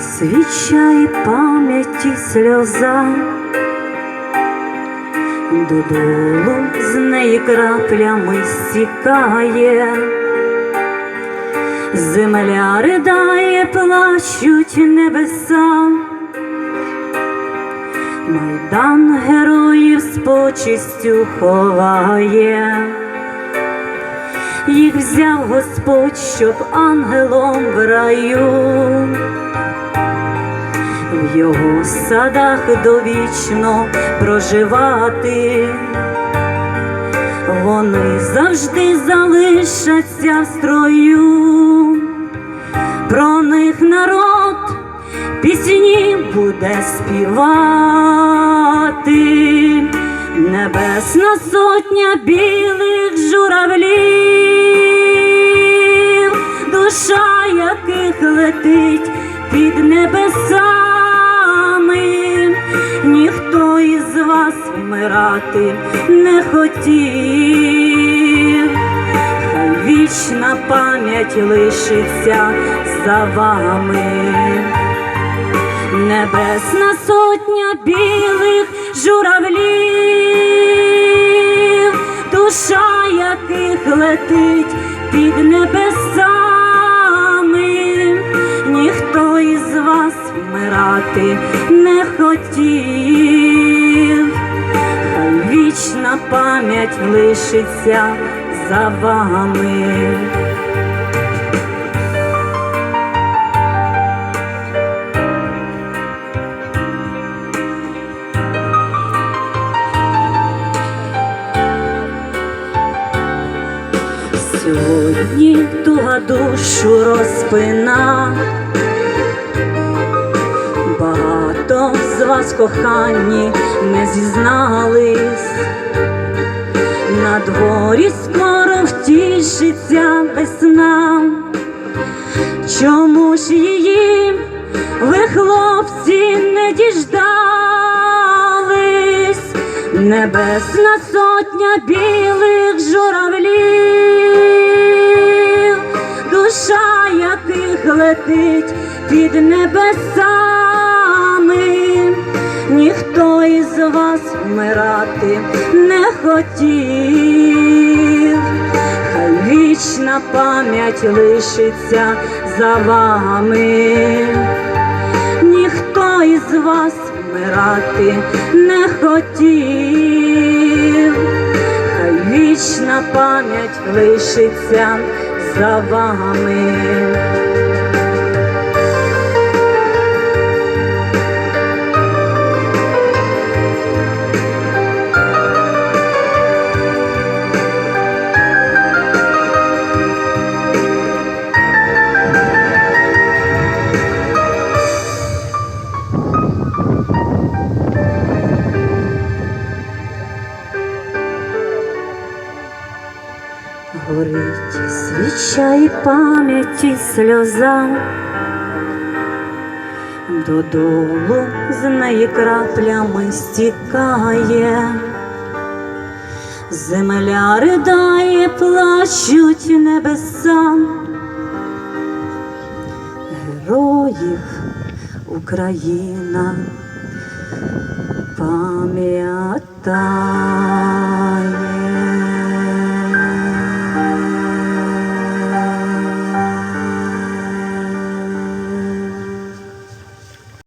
свіча і пам'яті сльоза, додолу з неї краплями стікає, земля ридає, плачуть небеса, майдан героїв з почистю ховає. Їх взяв Господь, щоб ангелом в раю, в його садах довічно проживати, вони завжди залишаться в строю, про них народ пісні буде співати, небесна сотня білих журавлів, душа яких летить під небесами, ніхто із вас вмирати не хотів. Хай вічна пам'ять лишиться за вами. Небесна сотня білих журавлів, душа яких летить під небесами, вмирати не хотів, хай вічна пам'ять лишиться за вами. Сьогодні туга душу розпина, кохані не зізнались, на дворі скоро втішиться весна. Чому ж її ви, хлопці, не діждались? Небесна сотня білих журавлів, душа яких летить під небесами, із вас вмирати не хотів. Хай вічна пам'ять лишиться за вами, ніхто із вас вмирати не хотів, хай вічна пам'ять лишиться за вами. Горить свіча і пам'яті сльоза, додолу з неї краплями стікає, земля ридає, плачуть небеса, героїв Україна пам'ятає.